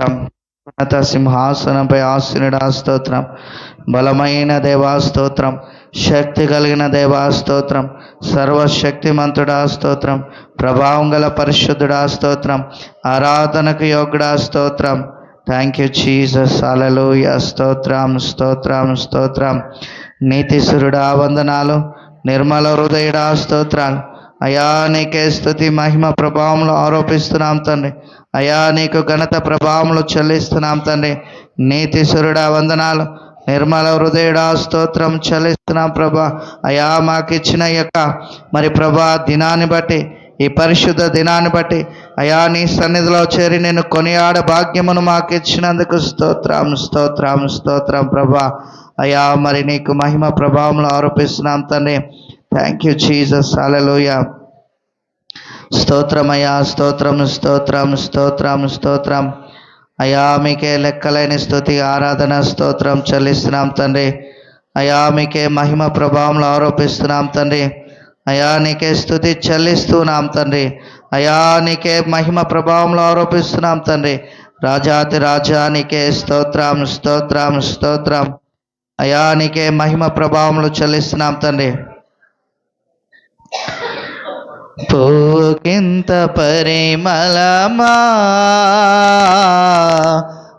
స్తోత్రం. ఉన్నత సింహాసనంపై ఆశీనుడా స్తోత్రం. బలమైన దేవా స్తోత్రం. శక్తి కలిగిన దేవా స్తోత్రం. సర్వశక్తిమంతుడా స్తోత్రం. ప్రభావం గల పరిశుద్ధుడా స్తోత్రం. ఆరాధనకు యోగుడా స్తోత్రం. థ్యాంక్ యూ చీజస్ అలలోయ స్తోత్రం స్తోత్రం స్తోత్రం. నీతిసురుడా వందనాలు. నిర్మల హృదయుడా స్తోత్రాలు. అయా నీకే స్థుతి మహిమ ప్రభావంలో ఆరోపిస్తున్నాం తండ్రి. అయా నీకు ఘనత ప్రభావములు చెల్లిస్తున్నాం తండ్రి. నీతిశ్వరుడా వందనాలు. నిర్మల హృదయుడా స్తోత్రం చెల్లిస్తున్నాం ప్రభా. అయా మాకిచ్చిన యొక్క మరి ప్రభా దినాన్ని బట్టి ఈ పరిశుద్ధ దినాన్ని బట్టి అయా నీ సన్నిధిలో చేరి నేను కొనియాడ భాగ్యమును మాకు ఇచ్చినందుకు స్తోత్రం స్తోత్రం స్తోత్రం ప్రభా. అయా మరి నీకు మహిమ ప్రభావంలో ఆరోపిస్తున్నాం తండ్రి. థ్యాంక్ యూ చీజస్ అలలోయ స్తోత్రమయ్యా స్తోత్రం స్తోత్రం స్తోత్రం స్తోత్రం. అయా మీకే లెక్కలేని స్థుతి ఆరాధన స్తోత్రం చెల్లిస్తున్నాం తండ్రి. అయా మీకే మహిమ ప్రభావంలో ఆరోపిస్తున్నాం తండ్రి. అయా నీకే స్థుతి చెల్లిస్తున్నాం తండ్రి. అయా నీకే మహిమ ప్రభావంలో ఆరోపిస్తున్నాం తండ్రి. రాజాతి రాజా నీకే స్తోత్రం స్తోత్రం స్తోత్రం. అయా నీకే మహిమ ప్రభావంలో చెల్లిస్తున్నాం తండ్రి. పూకింత పరిమళమా?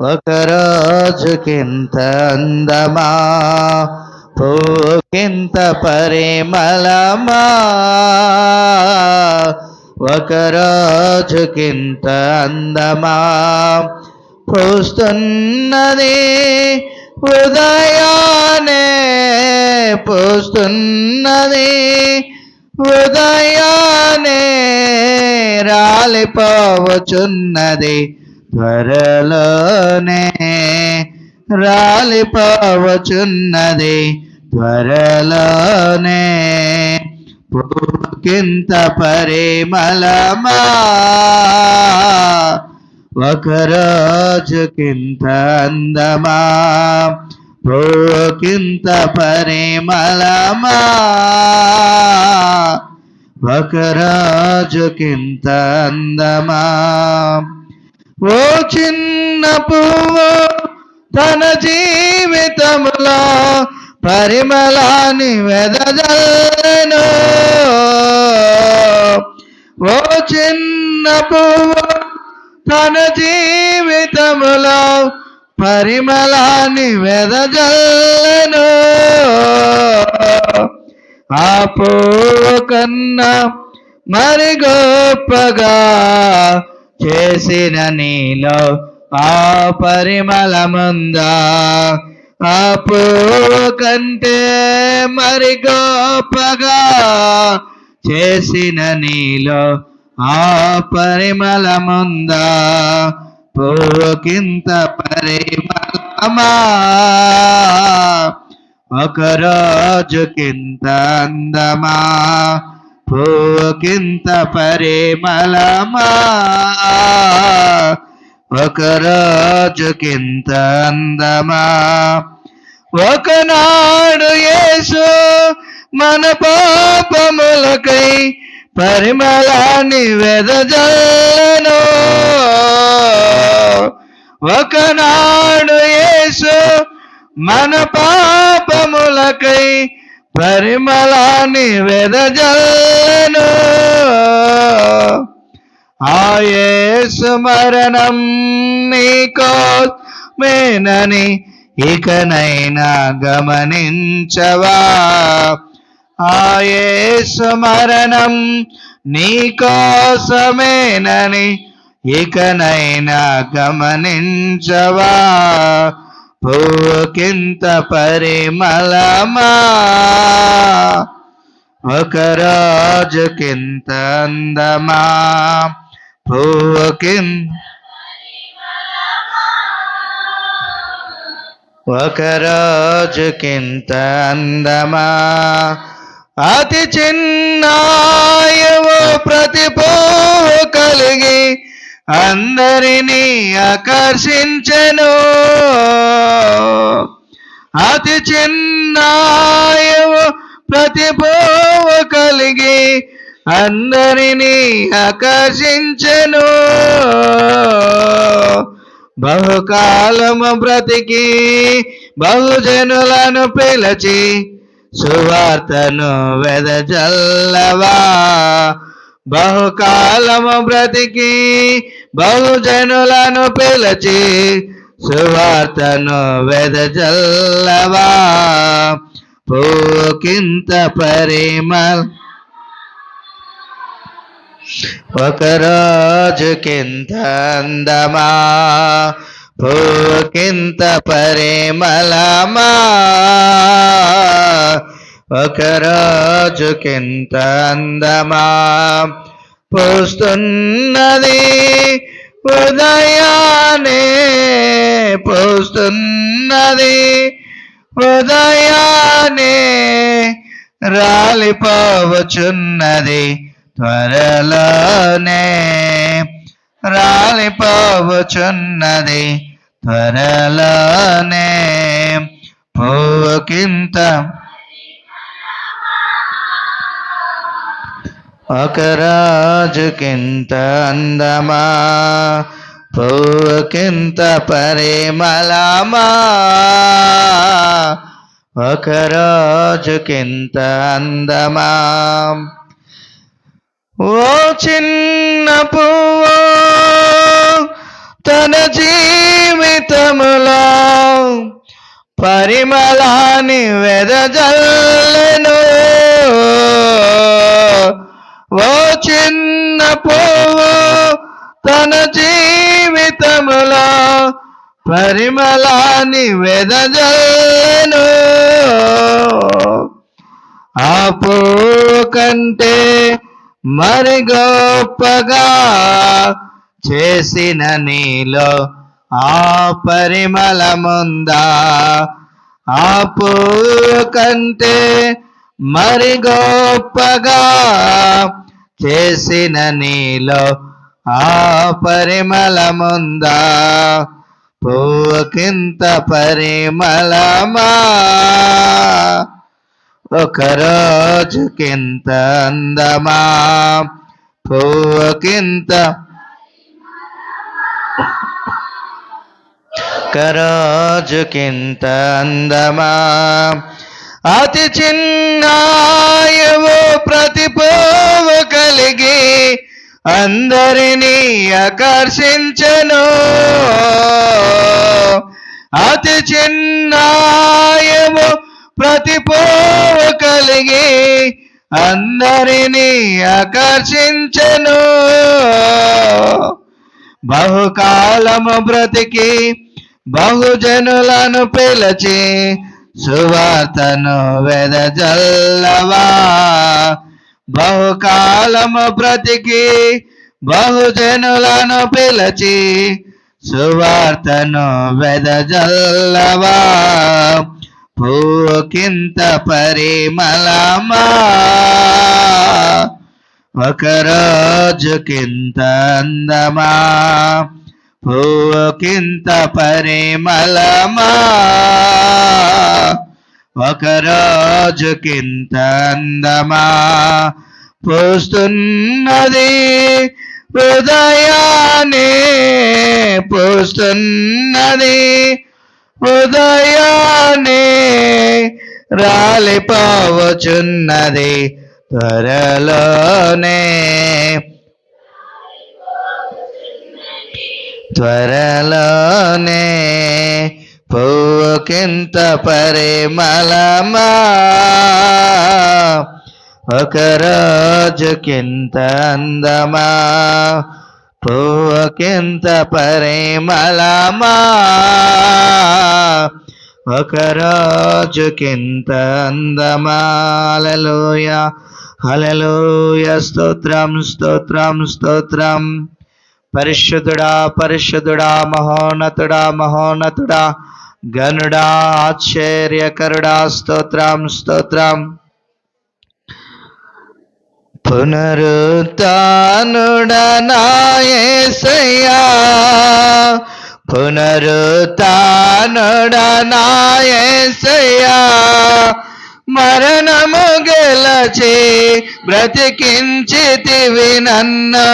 ఒక రోజుకింత అందమా? పూకింత పరిమళమా? ఒక రోజుకింత అందమా? పూస్తున్నది ఉదయానే పూస్తున్నది ఉదయానే రాలిపోవచున్నది త్వరలోనే రాలిపోవచున్నది త్వరలోనే పూకింత పరిమళమా? ఒక రోజుకింత అందమా? ప్రోకింత పరిమళమా? ఒక రోజుకింత అందమా? ఓ చిన్న పువ్వు తన జీవితములో పరిమళాన్ని వెదజల్లను. ఓ చిన్న పువ్వు తన జీవితములో పరిమళాన్ని వెదజల్లను. ఆ పువ్వు కన్నా మరి గొప్పగా చేసిన నీలో ఆ పరిమళముందా? ఆ పువ్వు కంటే మరి గొప్పగా చేసిన నీలో ఆ పరిమళముందా? పువ్వుకింత పరిమళమా ఒక రోజుకింత అందమా? పువ్వుకింత పరిమళమా ఒక రోజుకింత అందమా? ఒకనాడు యేసు మన పాపములకై పరిమళాన్ని వెదజల్లను. ఒకనాడు యేసు మన పాపములకై పరిమళాన్ని వెదజల్లను. ఆయేసు యేసు మరణం నీకోమేనని ఇకనైనా గమనించవా? ఆయే స్మరణం మరణం నీకోసమేనని ఇకనైనా గమనించవా? పూకింత పరిమళమా? ఒక రోజుకింత అందమా? పూకింత ఒక రోజుకింత అందమా? అతి చిన్నాయవ ప్రతిపోహ కలిగి అందరినీ ఆకర్షించను. అతి చిన్నాయవ ప్రతిపోహ కలిగి అందరినీ ఆకర్షించను. బహుకాలము బ్రతికి బహుజనులను పిలచి సువార్తను వెదజల్లవా? బహుకాలము బ్రతికి బహుజనులను పిలిచి సువార్తను వెదజల్లవా? పోకింత పరిమళ ఒక రోజు కింత అందమా? ఓకింత పరిమళమా ఒక రోజుకింత అందమా? పూస్తున్నది ఉదయానే పూస్తున్నది ఉదయానే రాలిపోవచున్నది త్వరలోనే. రాలిపోవచున్నది త్వరలోనే పువ్వుకింత ఒక రాజుకింత అందమా? పువ్వుకింత పరిమళమా? ఒక రాజుకింత అందమా? ఓ చిన్న పువ్వు తన జీవితములో పరిమళాన్ని వెదజల్లెను. ఓ చిన్న పువ్వు తన జీవితములో పరిమళాన్ని వెదజల్లెను. ఆ పువ్వు కంటే మరి గొప్పగా చేసిన నీలో ఆ పరిమళముందా? ఆ పువ్వు కంటే మరి గొప్పగా చేసిన నీలో ఆ పరిమళముందా? పువ్వుకింత పరిమళమా? ఒక రోజుకింత అందమా? పువ్వుకింత ఆకరాజుకింత అందమా? అతి చిన్నాయవు ప్రతిపోవ కలిగి అందరినీ ఆకర్షించను. అతి చిన్నాయము ప్రతిపోవ కలిగి అందరినీ ఆకర్షించను. బహుకాలము బ్రతికి బహుజనులను పిలిచి సువార్తను వెదజల్లవా. బహుకాలము బ్రతికి బహుజనులను పిలిచి సువార్తను వెదజల్లవా. పూకింత పరిమళమా. ఒక రోజు కింత అందమా. పూకింత పరిమళమా ఒక రోజుకింత అందమా. పూస్తున్నది హృదయాన్ని పూస్తున్నది ఉదయాన్నే. రాలిపోవచున్నది త్వరలోనే. త్వరలోనే పువ్వుకింత పరిమళమా? ఒక రోజుకింత అందమా? పువ్వుకింత పరిమళమా? ఒక రోజుకింత అందమాలలోయ హల్లెలూయ స్తోత్రం స్తోత్రం స్తోత్రం. పరిశుద్ధుడా పరిశుద్ధుడా మహోన్నతుడా మహోన్నతుడా గనుడా ఆశ్చర్యకరుడా స్తోత్రం స్తోత్రం. పునరుతానుడనాయసయ్యా పునరుతానుడనాయసయ్యా మరణము గెలచి బ్రతికించితివి నన్ను.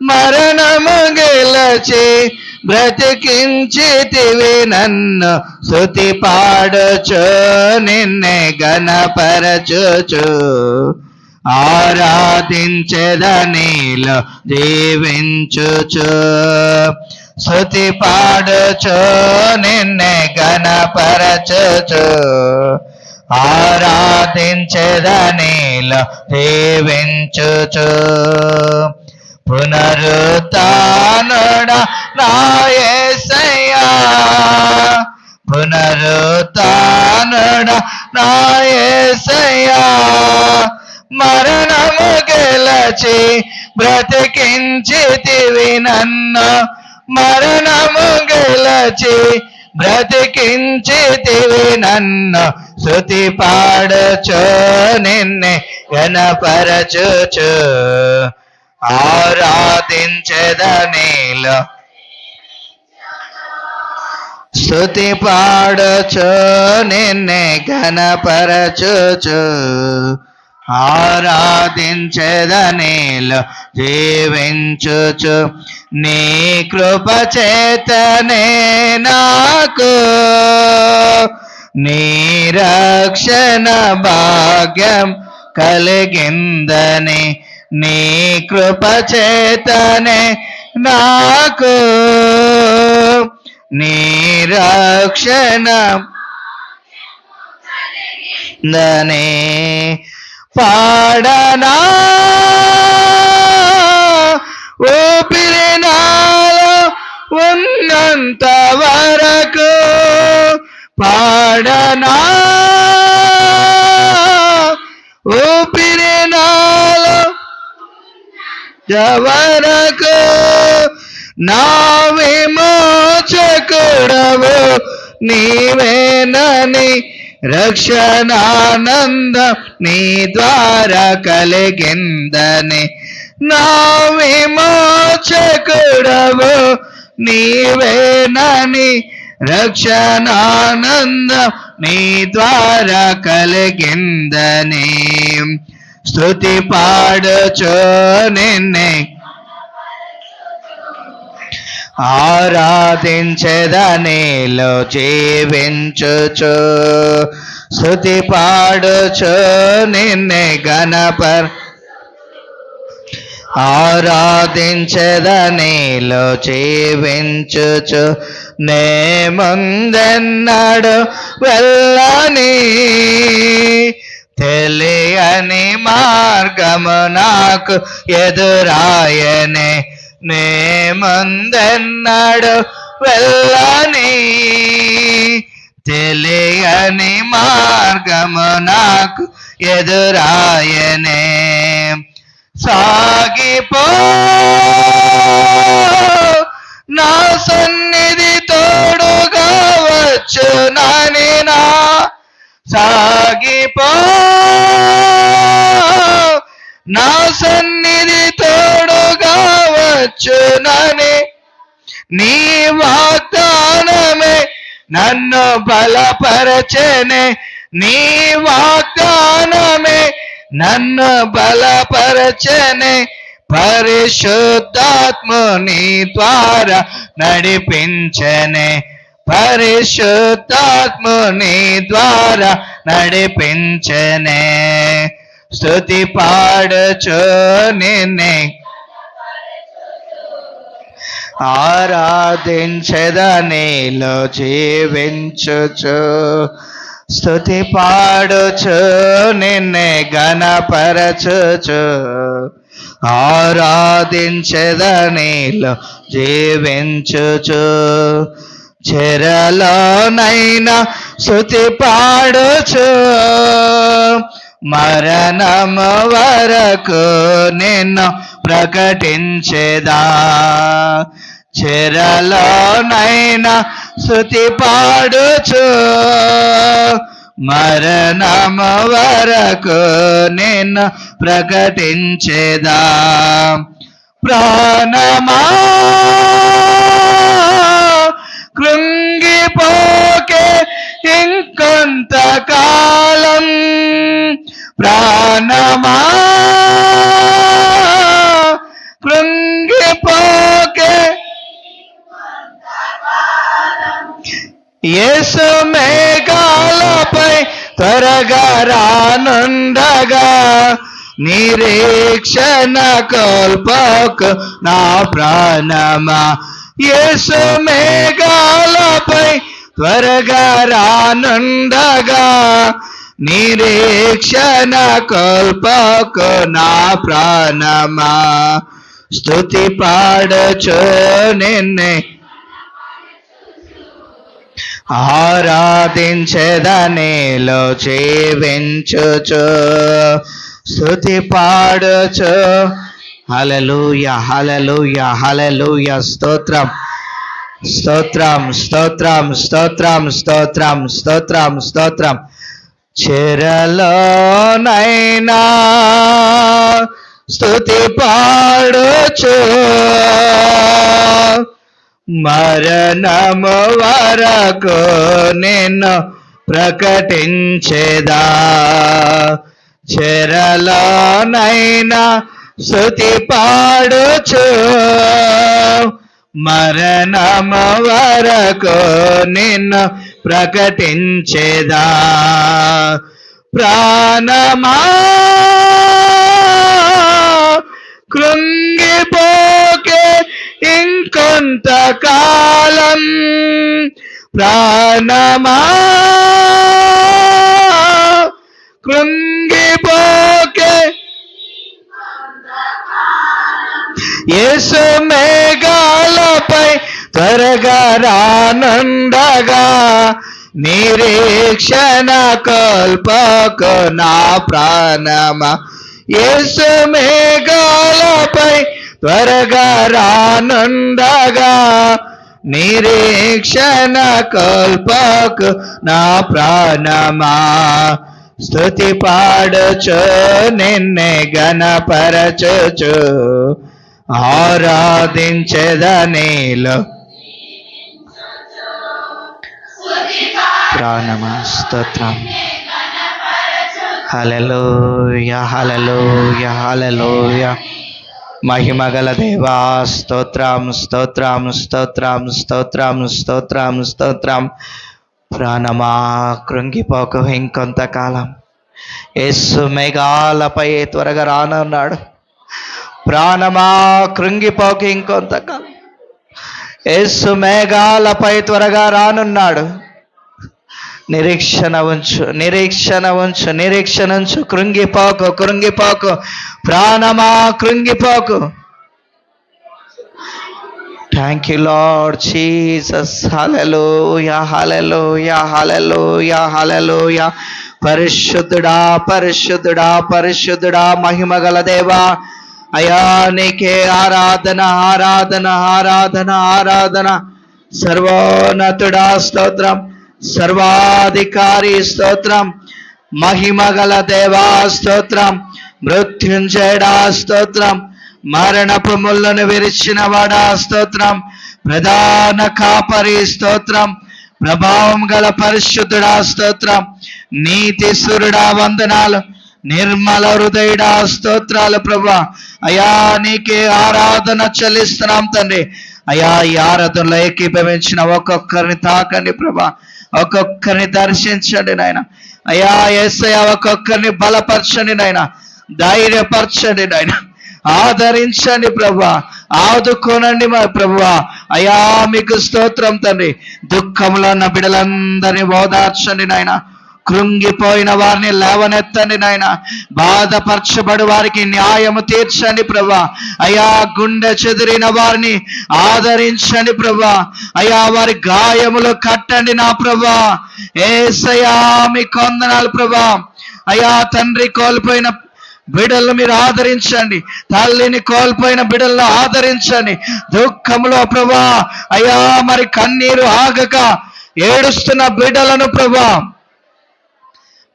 మరణము గెలచి బ్రతికించితివి నన్ను శృతి పాడుచు నిన్నే గణపరచుచు ఆరాధించెదనీలో జీవించుచు శృతి పాడుచు నిన్నే గణపరచుచు ఆరాధించెదనీలో జీవించుచు పునరుత్నుడ నాయసయ్యా. పునరుత్నుడ నాయసయ్యా. మరణము గెలచి బ్రతికించితివి నన్ను. మరణము గెలచి బ్రతికించితివి నన్ను. శృతి పాడచో నిన్నే గణపరచుచు ఆరాధించదనేలో స్థుతి పాడచో నిన్నే ఘనపరచుచు. ఆరాధించదనేలో జీవించుచు. నీ కృప చేతనే నాకు. నీ రక్షణ భాగ్యం కలిగిందని నీ కృప చేతనే నాకు నీ రక్షణ. దని పాడనా ఊపిరి నాలో ఉన్నంత వరకు పాడనా వరకు నా విమోచకుడవు? నీవేనని రక్షణానందం నీ ద్వారా కలిగిందని. నా విమోచకుడవు? నీవేనని రక్షణానందం నీ ద్వారా కలిగిందని. స్థుతి పాడుచో నిన్నే. ఆరాధించదనిలో జీవించుచు. స్థుతి పాడుచు నిన్నే గణపర్. ఆరాధించదనిలో జీవించుచు. నే ముందెన్నడు వెళ్ళని. తెలియని మార్గము నాకు ఎదురాయనే. నే ముందెన్నడు వెళ్ళని. తెలియని మార్గము నాకు ఎదురాయనే. సాగిపో నా సన్నిధి తోడుగా వచ్చు నాని నా సాగిపో. నా సన్నిధి తోడుగా వచ్చునని నీ వాగ్దానమే నన్ను బలపరచనే. నీ వాగ్దానమే నన్ను బలపరచనే. పరిశుద్ధాత్ముని ద్వారా నడిపించనే. పరిశుద్ధాత్ముని ద్వారా నడిపించనే. స్తుతి పాడచు నిన్నే. ఆరాధించదనిలో జీవించుచు. స్తుతి పాడుచు నిన్నే గణపరచుచు. ఆరాధించదనిలో జీవించుచు. చెరలోనైనా శృతి పాడుచు. మరణము వరకు నిన్ను ప్రకటించేదా. చెరలోనైనా శృతి పాడుచు. మరణము వరకు నిన్ను ప్రకటించేదా. ప్రాణమా కృంగిపోకే ఇంకొంతకాలం ప్రాణమా? కృంగిపోకే యేసు మేఘాలపై త్వరగా రానుండగా నిరీక్షణ కోల్పోకు నా ప్రాణమా? యేసు మేఘాలపై త్వరగా రానుండగా నిరీక్షణ కోల్పోకు నా ప్రాణమా. స్థుతి పాడచో నిన్నే. ఆరాధించదనేలో జీవించుచు. స్థుతి పాడుచు హలలుయ హలలుయ హలలుయ స్తోత్రం స్తోత్రం స్తోత్రం స్తోత్రం స్తోత్రం స్తోత్రం స్తోత్రం. చెరలోనైనా స్తుతి పాడుచు. మరణము వరకు నిన్ను ప్రకటించేదా. చెరలోనైనా శృతి పాడుచు. మరణము వరకు నిన్ను ప్రకటించేదా. ప్రాణమా. కృంగిపోకే ఇంకొంతకాలం. ప్రాణమా. కృంగిపోకే యేసు మేఘాలపై త్వరగా రానుండగా నిరీక్షణ కోల్పోకు నా ప్రాణమా. యేసు మేఘాలపై త్వరగా రానుండగా నిరీక్షణ కోల్పోకు నా ప్రాణమా. స్థుతి పాడచు నిన్నే గణపరచు ఆరాధించదనేలో ప్రాణమా స్తోత్రం హలలోయ హలలోయ హలలోయ మహిమగల దేవా స్తోత్రం స్తోత్రం స్తోత్రం స్తోత్రం స్తోత్రం స్తోత్రం. ప్రాణమా కృంగిపోకు ఇంకొంతకాలం. యేసు మేఘాలపై త్వరగా రానున్నాడు. ప్రాణమా కృంగిపోకు ఇంకొంతకాలం. యేసు మేఘాలపై త్వరగా రానున్నాడు. నిరీక్షణ ఉంచు నిరీక్షణ ఉంచు నిరీక్షణ ఉంచు. కృంగిపోకు కృంగిపోకు ప్రాణమా కృంగిపోకు thank you Lord Jesus hallelujah hallelujah hallelujah హలలోయ పరిశుద్ధుడా పరిశుద్ధుడా పరిశుద్ధుడా మహిమ గల దేవా. అయా నీకే ఆరాధన ఆరాధన ఆరాధన ఆరాధన. సర్వోన్నతుడా స్తోత్రం సర్వాధికారి స్తోత్రం మహిమగల దేవా స్తోత్రం మృత్యుంజయడా స్తోత్రం మరణపు ముళ్ళను విరిచిన వాడా స్తోత్రం ప్రధాన కాపరి స్తోత్రం ప్రభావం గల పరిశుద్ధుడా స్తోత్రం నీతి సురుడా వందనాలు. నిర్మల హృదయుడా స్తోత్రాలు ప్రభా అయా నీకే ఆరాధన చెల్లిస్తున్నాం తండ్రి. అయా ఈ ఆరాధనలో ఏకీభవించిన ఒక్కొక్కరిని తాకండి ప్రభా. ఒక్కొక్కరిని దర్శించండి నాయన. అయా ఏసయ ఒక్కొక్కరిని బలపరచండి నాయన. ధైర్యపరచండి నాయన. ఆదరించండి ప్రభా. ఆదుకోనండి మా ప్రభువా. అయా మీకు స్తోత్రం తండ్రి. దుఃఖంలో ఉన్న బిడలందరినీ ఓదార్చండి నాయన. కృంగిపోయిన వారిని లేవనెత్తండి నాయన. బాధపరచబడి వారికి న్యాయము తీర్చండి ప్రభా. అయా గుండె చెదిరిన వారిని ఆదరించండి ప్రభా. అయా వారి గాయములు కట్టండి నా ప్రభా. ఏసయా మీ కొందనాలు ప్రభా. అయా తండ్రి కోల్పోయిన బిడలను మీరు ఆదరించండి. తల్లిని కోల్పోయిన బిడలను ఆదరించండి. దుఃఖంలో ప్రభా. అయ్యా మరి కన్నీరు ఆగక ఏడుస్తున్న బిడలను ప్రభా.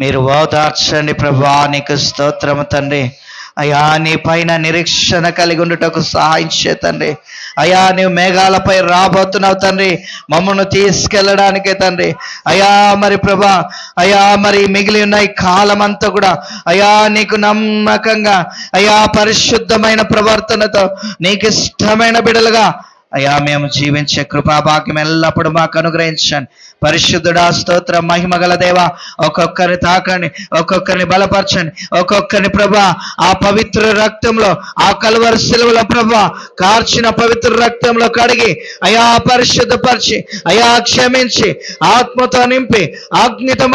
మీరు ఓదార్చండి ప్రభా నీకు స్తోత్రము తండ్రి. అయా నీ పైన నిరీక్షణ కలిగి ఉండుటకు సహాయం తండ్రి. అయా నీవు మేఘాలపై రాబోతున్నావు తండ్రి. మమ్మల్ని తీసుకెళ్ళడానికే తండ్రి. అయా మరి ప్రభా అయా మరి మిగిలి ఉన్న ఈ కాలం అంతా కూడా అయా నీకు నమ్మకంగా అయా పరిశుద్ధమైన ప్రవర్తనతో నీకు ఇష్టమైన బిడలుగా అయా మేము జీవించే కృపా భాగ్యం ఎల్లప్పుడూ మాకు అనుగ్రహించండి. పరిశుద్ధుడా స్తోత్రం మహిమ గల దేవ ఒక్కొక్కరిని తాకండి ఒక్కొక్కరిని బలపరచండి ఒక్కొక్కరిని ప్రభా ఆ పవిత్ర రక్తంలో ఆ కలువరి శిలువల ప్రభా కార్చిన పవిత్ర రక్తంలో కడిగి అయా పరిశుద్ధపరిచి అయా క్షమించి ఆత్మతో నింపి అగ్నితో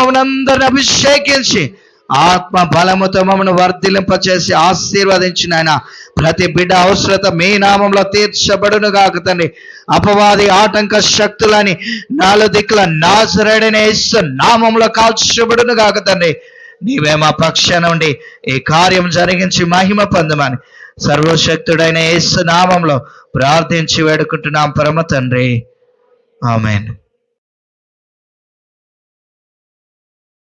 అభిషేకించి ఆత్మ బలముతో మమ్మను వర్ధిలింపచేసి ఆశీర్వదించిన ఆయన. ప్రతి బిడ్డ అవసరత మీ నామంలో తీర్చబడును కాక తండ్రి. అపవాది ఆటంక శక్తులని నాలుగు దిక్కుల నాసరడిన ఇస్తు నామంలో కాల్చబడును కాక తండ్రి. నీవే మా పక్షాన ఉండి ఈ కార్యం జరిగించి మహిమ పొందమని సర్వశక్తుడైన యేసు నామంలో ప్రార్థించి వేడుకుంటున్నాం పరమ తండ్రి. ఆమెను.